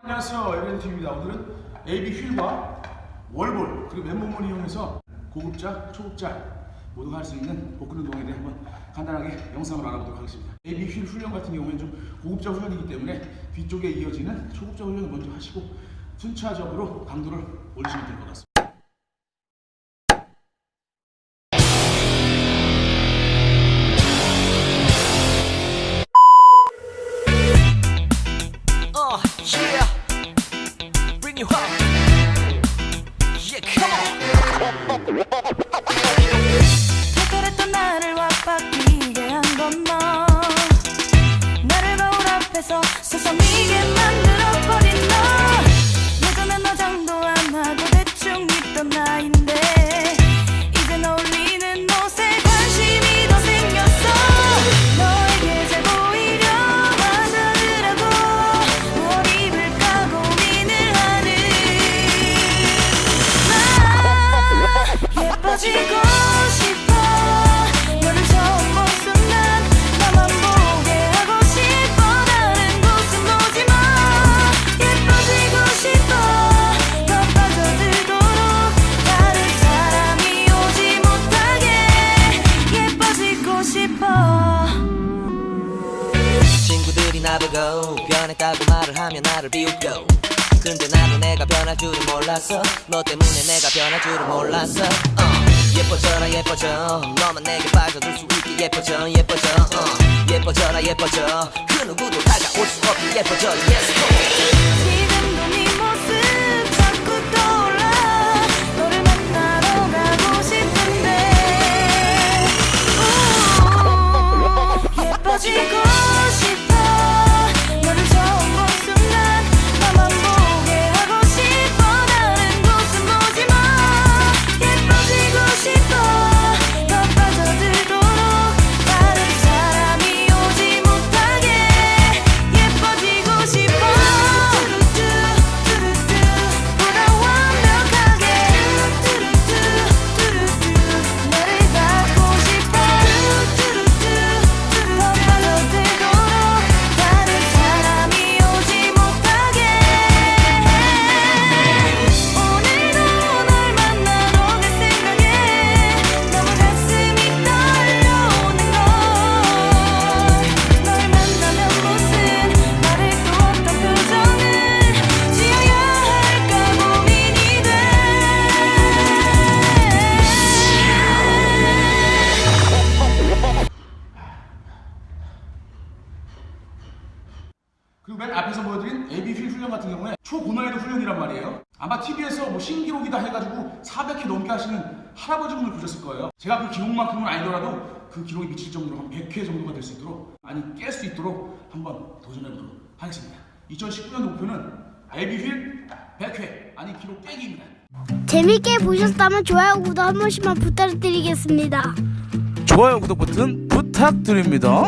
안녕하세요. 에벤트입니다. 오늘은 AB 휠과 월볼 그리고 맨몸을 이용해서 고급자, 초급자 모두가 할 수 있는 복근 운동에 대해 한번 간단하게 영상을 알아보도록 하겠습니다. AB 휠 훈련 같은 경우에는 좀 고급자 훈련이기 때문에 뒤쪽에 이어지는 초급자 훈련을 먼저 하시고 순차적으로 강도를 올리시면 될 것 같습니다 특별했던 나를 와바 변했다고 말을 하면 나를 비웃고 근데 나도 내가 변할 줄은 몰랐어. 너 때문에 내가 변할 줄은 몰랐어. 어. 예뻐져라 예뻐져. 너만 내게 빠져들 수 있게 예뻐져 예뻐져. 어. 예뻐져라 예뻐져. 그 누구도 다가올 수 없게 예뻐져. Yes 그리고 맨 앞에서 보여드린 AB 휠 훈련 같은 경우에 초고난이도 훈련이란 말이에요. 아마 TV에서 뭐 신기록이다 해가지고 400회 넘게 하시는 할아버지분을 보셨을 거예요. 제가 그 기록만큼은 아니더라도 그 기록이 미칠 정도로 한 100회 정도가 될 수 있도록 아니 깰 수 있도록 한번 도전해보도록 하겠습니다. 2019년 목표는 AB 휠 100회 아니 기록 깨기입니다. 재밌게 보셨다면 좋아요 구독 한 번씩만 부탁드리겠습니다. 좋아요 구독 버튼 부탁드립니다.